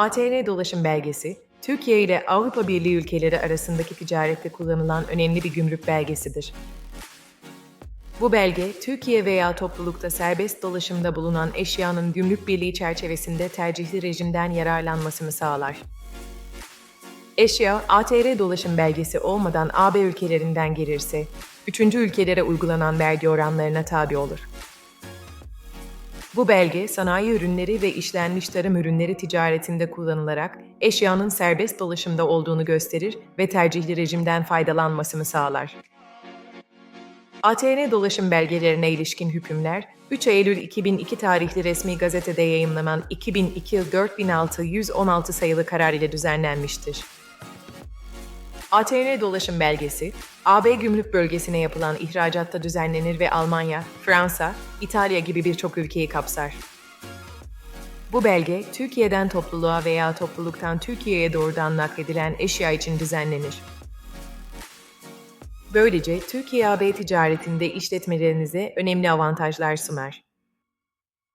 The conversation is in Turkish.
ATR dolaşım belgesi, Türkiye ile Avrupa Birliği ülkeleri arasındaki ticarette kullanılan önemli bir gümrük belgesidir. Bu belge, Türkiye veya toplulukta serbest dolaşımda bulunan eşyanın gümrük birliği çerçevesinde tercihli rejimden yararlanmasını sağlar. Eşya, ATR dolaşım belgesi olmadan AB ülkelerinden gelirse, üçüncü ülkelere uygulanan vergi oranlarına tabi olur. Bu belge, sanayi ürünleri ve işlenmiş tarım ürünleri ticaretinde kullanılarak eşyanın serbest dolaşımda olduğunu gösterir ve tercihli rejimden faydalanmasını sağlar. ATN dolaşım belgelerine ilişkin hükümler, 3 Eylül 2002 tarihli resmi gazetede yayımlanan 2002 yıl 4616 sayılı karar ile düzenlenmiştir. ATN dolaşım belgesi, AB gümrük bölgesine yapılan ihracatta düzenlenir ve Almanya, Fransa, İtalya gibi birçok ülkeyi kapsar. Bu belge, Türkiye'den topluluğa veya topluluktan Türkiye'ye doğrudan nakledilen eşya için düzenlenir. Böylece Türkiye-AB ticaretinde işletmelerinize önemli avantajlar sunar.